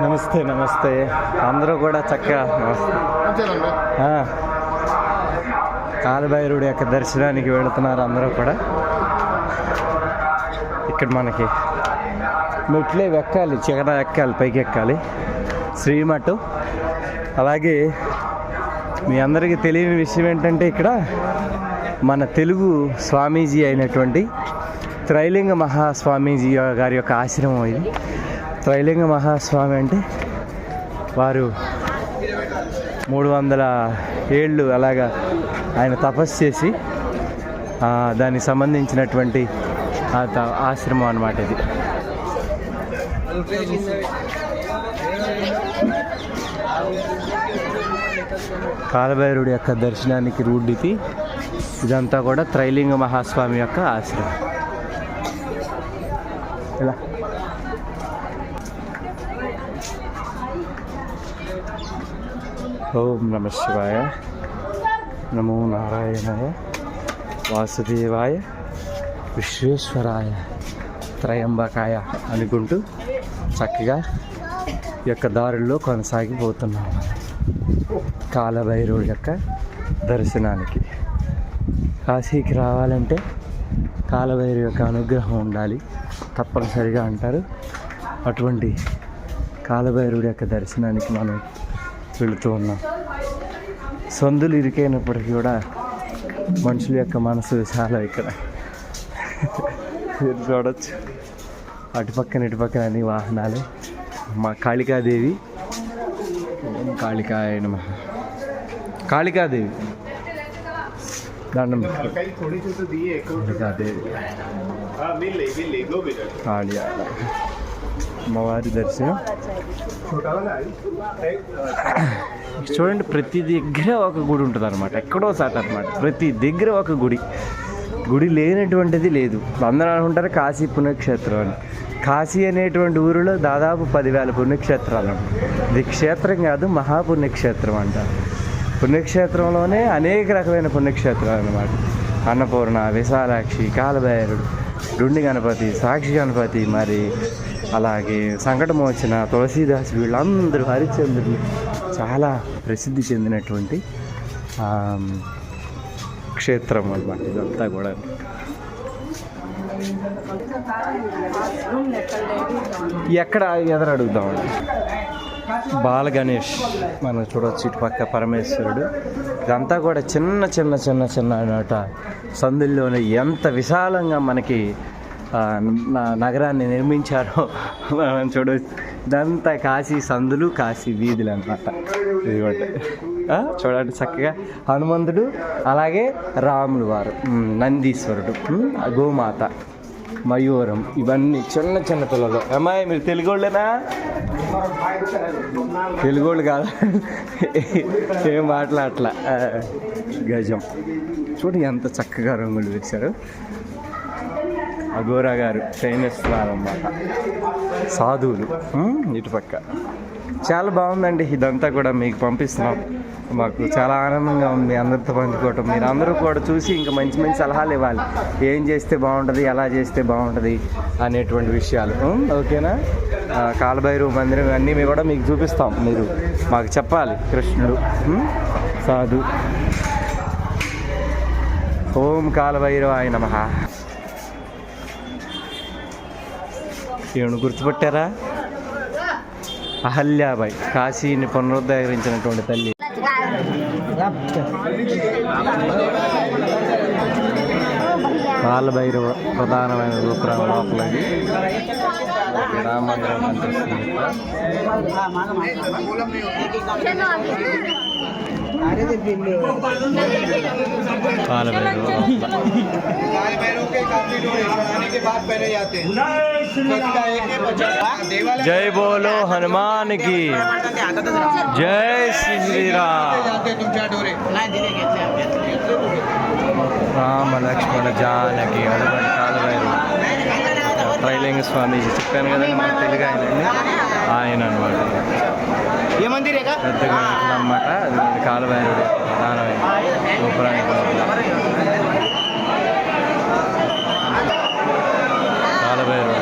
నమస్తే నమస్తే. అందరూ కూడా చక్కగా కాలభైరుడి యొక్క దర్శనానికి వెళుతున్నారు అందరూ కూడా. ఇక్కడ మనకి మెట్లే ఎక్కాలి చిగర ఎక్కాలి పైకి ఎక్కాలి. శ్రీమఠం. అలాగే మీ అందరికీ తెలియని విషయం ఏంటంటే ఇక్కడ మన తెలుగు స్వామీజీ అయినటువంటి త్రైలింగ మహాస్వామీజీ గారి యొక్క ఆశ్రమం ఇది. త్రైలింగ మహాస్వామి అంటే వారు మూడు వందల ఏళ్ళు అలాగా ఆయన తపస్సు చేసి దానికి సంబంధించినటువంటి ఆ త- ఆశ్రమం అన్నమాట ఇది. కాలభైరుడి యొక్క దర్శనానికి రూట్ ఇది ఇదంతా కూడా త్రైలింగ మహాస్వామి యొక్క ఆశ్రమం. ఇలా ఓం నమ శివాయ. నమో నారాయణాయ. వాసుదేవాయ. విశ్వేశ్వరాయ. త్రయంబకాయ అనుకుంటూ చక్కగా ఈ యొక్క దారుల్లో కొనసాగిపోతున్నాము కాలభైరవుడి యొక్క దర్శనానికి. కాశీకి రావాలంటే కాలభైరు యొక్క అనుగ్రహం ఉండాలి. తప్పనిసరిగా అంటారు. అటువంటి కాలభైరవుడి యొక్క దర్శనానికి మనం వెళుతూ ఉన్నాం. సందులు ఇరికైనప్పటికీ కూడా మనుషుల యొక్క మనసు చాలా ఇక్కడ. మీరు చూడవచ్చు అటుపక్కన ఇటుపక్కన అన్ని వాహనాలు. మా కాళికాదేవి. కాళికాయ నమ. కాళికాదేవి. దండం కాళికాదేవి. కాళియా అమ్మవారి దర్శనం. చూడండి ప్రతి దగ్గర ఒక గుడి ఉంటుంది అనమాట ఎక్కడో సాట అనమాట ప్రతి దగ్గర ఒక గుడి. గుడి లేనటువంటిది లేదు. అందరూ అనుకుంటారు కాశీ పుణ్యక్షేత్రం అని. కాశీ అనేటువంటి ఊరిలో దాదాపు పదివేల పుణ్యక్షేత్రాలు ఇది క్షేత్రం కాదు మహాపుణ్యక్షేత్రం అంటారు పుణ్యక్షేత్రంలోనే అనేక రకమైన పుణ్యక్షేత్రాలు అన్నమాట. అన్నపూర్ణ విశాలాక్షి కాలభైరుడు రుండి గణపతి సాక్షి గణపతి మరి అలాగే సంకటమోచన తులసీదాస్ వీళ్ళందరూ హరిశ్చంద్రులు చాలా ప్రసిద్ధి చెందినటువంటి క్షేత్రం అనమాట ఇదంతా కూడా. ఎక్కడ ఎదురు అడుగుదామండి బాల గణేష్ మనం చూడవచ్చు ఇటు పక్క పరమేశ్వరుడు. ఇదంతా కూడా చిన్న చిన్న చిన్న చిన్న అన్నమాట సందుల్లోనే ఎంత విశాలంగా మనకి నగరాన్ని నిర్మించారో మనం చూడవచ్చు ఇదంతా కాశీ సందులు కాశీ వీధులు అనమాట ఇదిగోండి. చూడండి చక్కగా. హనుమంతుడు అలాగే రాములు వారు నందీశ్వరుడు గోమాత మయూరం ఇవన్నీ చిన్న చిన్న పిల్లలు అమ్మాయి మీరు తెలుగు వాళ్ళేనా తెలుగు వాళ్ళు కాదు. ఏం మాట్లాడట్లా? గజం. చూడు ఎంత చక్కగా రంగులు వేశారు. అఘోరా గారు అన్నమాట సాధువులు. ఇటుపక్క చాలా బాగుందండి ఇదంతా కూడా మీకు పంపిస్తున్నాం. మాకు చాలా ఆనందంగా ఉంది అందరితో పంచుకోవటం. మీరు అందరూ కూడా చూసి ఇంకా మంచి మంచి సలహాలు ఇవ్వాలి. ఏం చేస్తే బాగుంటుంది ఎలా చేస్తే బాగుంటుంది అనేటువంటి విషయాలు. ఓకేనా? ఆ, కాలభైరవ మందిరం అన్నీ మేము కూడా మీకు చూపిస్తాం మీరు. మాకు చెప్పాలి కృష్ణుడు సాధు ఓం కాలభైరవ ఆయన మహా ఈయన గుర్తుపట్టారా? అహల్యాబాయ్ కాశీని పునరుద్ధరించినటువంటి తల్లి. కాలభైరవ ప్రధానమైన గోపురం లోపల రామ మందిరం काल भैरव काल भैरव के काफ़ी लोग आने के बाद पहले जाते हैं। जय बोलो हनुमान की। जय श्री राम। राम लक्ष्मण जानकी हनुमान త్రైలింగ స్వామి చెప్పాను కదా మన తెలుగు ఆయన ఆయన అనమాట పెద్దగా అన్నమాట అది కాలువైరుడు ప్రధానమైన సూపరానికి కాలువైరుడు.